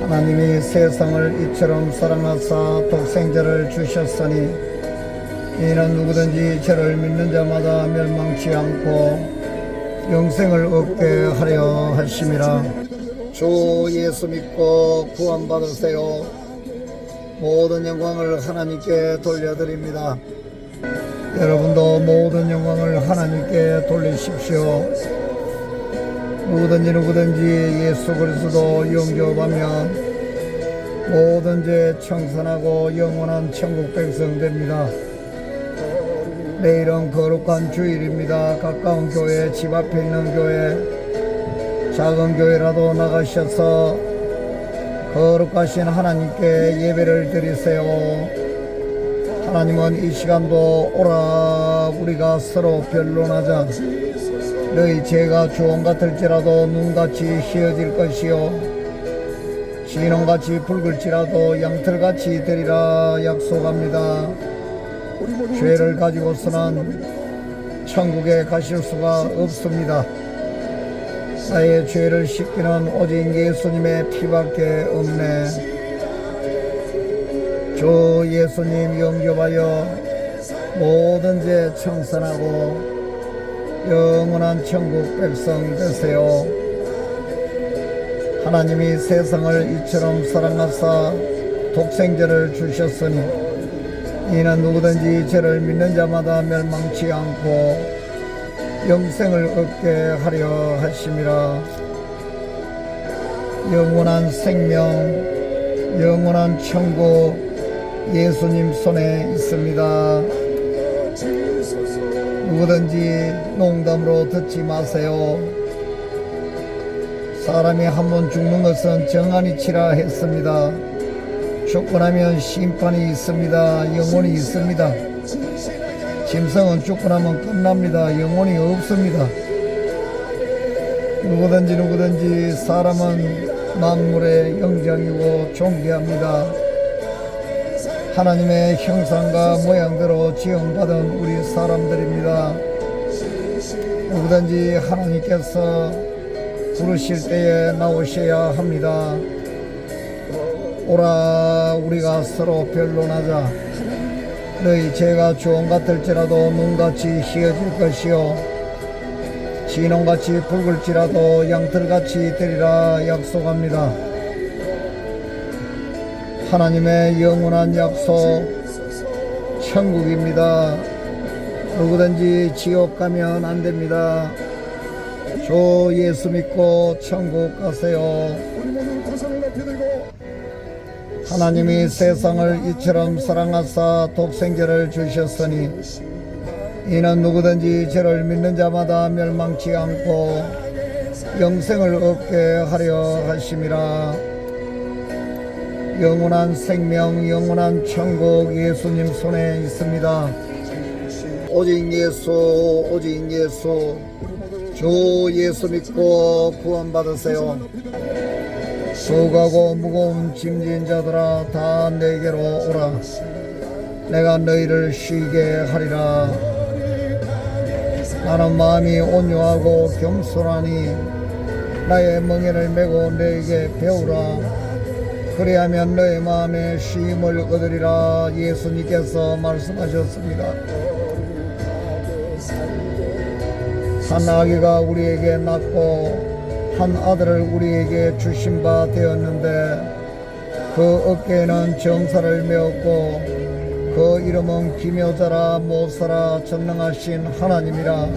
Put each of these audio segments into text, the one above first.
하나님이 세상을 이처럼 사랑하사 독생자를 주셨으니 이는 누구든지 저를 믿는 자마다 멸망치 않고 영생을 얻게 하려 하심이라. 주 예수 믿고 구원받으세요 모든 영광을 하나님께 돌려드립니다 여러분도 모든 영광을 하나님께 돌리십시오 누구든지 누구든지 예수 그리스도 영접하면 모든 죄 청산하고 영원한 천국 백성 됩니다. 내일은 거룩한 주일입니다. 가까운 교회, 집 앞에 있는 교회, 작은 교회라도 나가셔서 거룩하신 하나님께 예배를 드리세요. 하나님은 이 시간도 오라 우리가 서로 변론하자. 너희 죄가 주홍 같을지라도 눈같이 희어질 것이요 진홍같이 붉을지라도 양털같이 되리라 약속합니다 죄를 가지고서는 천국에 가실 수가 없습니다 나의 죄를 씻기는 오직 예수님의 피밖에 없네 주 예수님 영접하여 모든 죄 청산하고 영원한 천국 백성 되세요. 하나님이 세상을 이처럼 사랑하사 독생자를 주셨으니 이는 누구든지 저를 믿는 자마다 멸망치 않고 영생을 얻게 하려 하심이라 영원한 생명 영원한 천국 예수님 손에 있습니다. 누구든지 농담으로 듣지 마세요. 사람이 한 번 죽는 것은 정한이 치라 했습니다. 죽고 나면 심판이 있습니다. 영혼이 있습니다. 짐승은 죽고 나면 끝납니다. 영혼이 없습니다. 누구든지 누구든지 사람은 만물의 영장이고 존귀합니다. 하나님의 형상과 모양대로 지음받은 우리 사람들입니다. 누구든지 하나님께서 부르실 때에 나오셔야 합니다. 오라 우리가 서로 변론하자. 너희 죄가 주홍 같을지라도 눈같이 희어질 것이요 진홍같이 붉을지라도 양털같이 되리라 약속합니다. 하나님의 영원한 약속 천국입니다. 누구든지 지옥 가면 안 됩니다. 주 예수 믿고 천국 가세요. 하나님이 세상을 이처럼 사랑하사 독생자를 주셨으니 이는 누구든지 저를 믿는 자마다 멸망치 않고 영생을 얻게 하려 하심이라. 영원한 생명, 영원한 천국 예수님 손에 있습니다. 오직 예수, 오직 예수, 주 예수 믿고 구원받으세요. 수고하고 무거운 짐진 자들아 다 내게로 오라. 내가 너희를 쉬게 하리라. 나는 마음이 온유하고 겸손하니 나의 멍에를 메고 너에게 배우라. 그리하면 너의 마음에 쉼을 얻으리라 예수님께서 말씀하셨습니다. 한 아기가 우리에게 낳고 한 아들을 우리에게 주신 바 되었는데 그 어깨에는 정사를 메었고 그 이름은 기묘자라 모사라 전능하신 하나님이라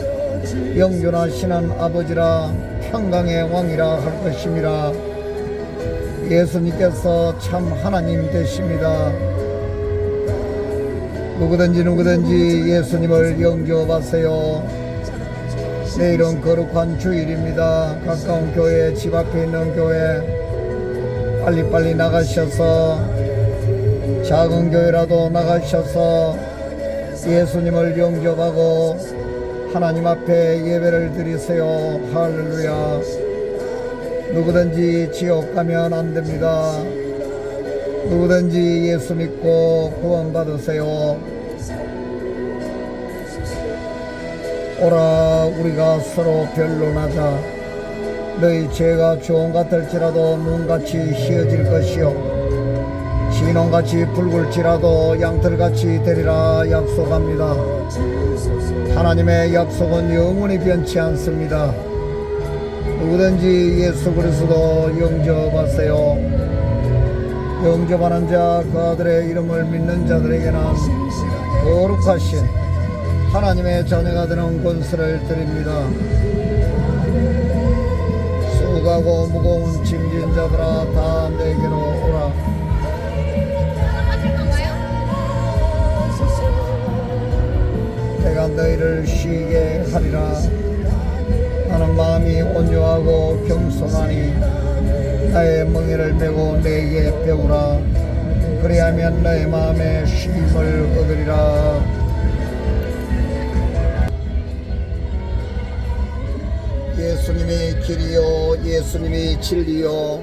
영존하시는 아버지라 평강의 왕이라 할 것임이라 예수님께서 참 하나님 되십니다. 누구든지 누구든지 예수님을 영접하세요. 내일은 거룩한 주일입니다. 가까운 교회, 집 앞에 있는 교회, 빨리빨리 나가셔서 작은 교회라도 나가셔서 예수님을 영접하고 하나님 앞에 예배를 드리세요. 할렐루야. 누구든지 지옥 가면 안 됩니다. 누구든지 예수 믿고 구원받으세요. 오라 우리가 서로 변론하자. 너희 죄가 주홍 같을지라도 눈같이 희어질 것이요. 진홍같이 붉을지라도 양털같이 되리라 약속합니다. 하나님의 약속은 영원히 변치 않습니다. 누구든지 예수 그리스도 영접하세요. 영접하는 자 그 아들의 이름을 믿는 자들에게는 거룩하신 하나님의 자녀가 되는 권세를 드립니다. 수고하고 무거운 짐진 자들아 다 내게로 오라? 내가 너희를 쉬게 하리라. 나는 마음이 온유하고 겸손하니 나의 멍에를 메고 내게 배우라. 그리하면 너의 마음에 쉼을 얻으리라 예수님이 길이요 예수님이 진리요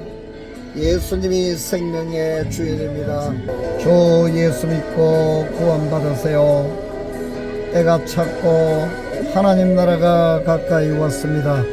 예수님이 생명의 주인입니다 주 예수 믿고 구원받으세요 때가 찼고 하나님 나라가 가까이 왔습니다.